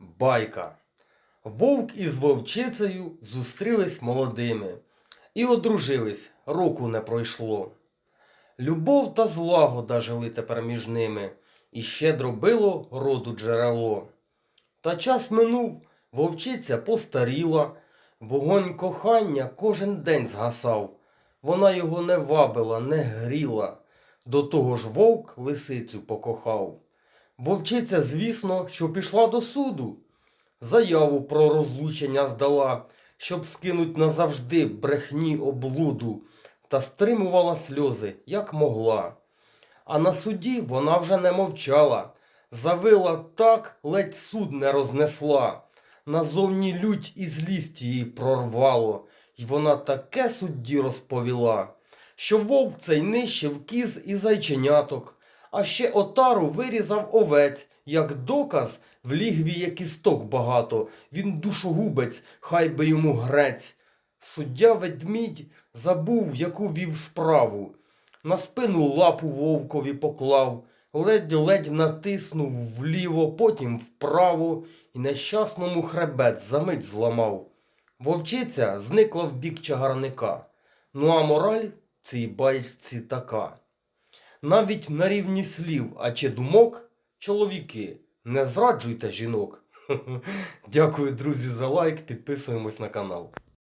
Байка. Вовк із вовчицею зустрілись молодими і одружились, року не пройшло. Любов та злагода жили тепер між ними, і щедро било роду джерело. Та час минув, вовчиця постаріла, вогонь кохання кожен день згасав. Вона його не вабила, не гріла. До того ж вовк лисицю покохав. Вовчиця, звісно, що пішла до суду. Заяву про розлучення здала, щоб скинуть назавжди брехні облуду, та стримувала сльози, як могла. А на суді вона вже не мовчала, завила так, ледь суд не рознесла. Назовні лють і злість її прорвало, й вона таке судді розповіла, що вовк цей нищив кіз і зайченяток, а ще отару вирізав овець, як доказ в лігві є кісток багато, він душогубець, хай би йому грець. Суддя ведмідь забув, яку вів справу. На спину лапу вовкові поклав, ледь-ледь натиснув вліво, потім вправо, і нещасному хребет замить зламав. Вовчиця зникла в бік чагарника. Ну а мораль цій байці така. Навіть на рівні слів, а чи думок, чоловіки, не зраджуйте жінок. Дякую, друзі, за лайк, підписуємось на канал.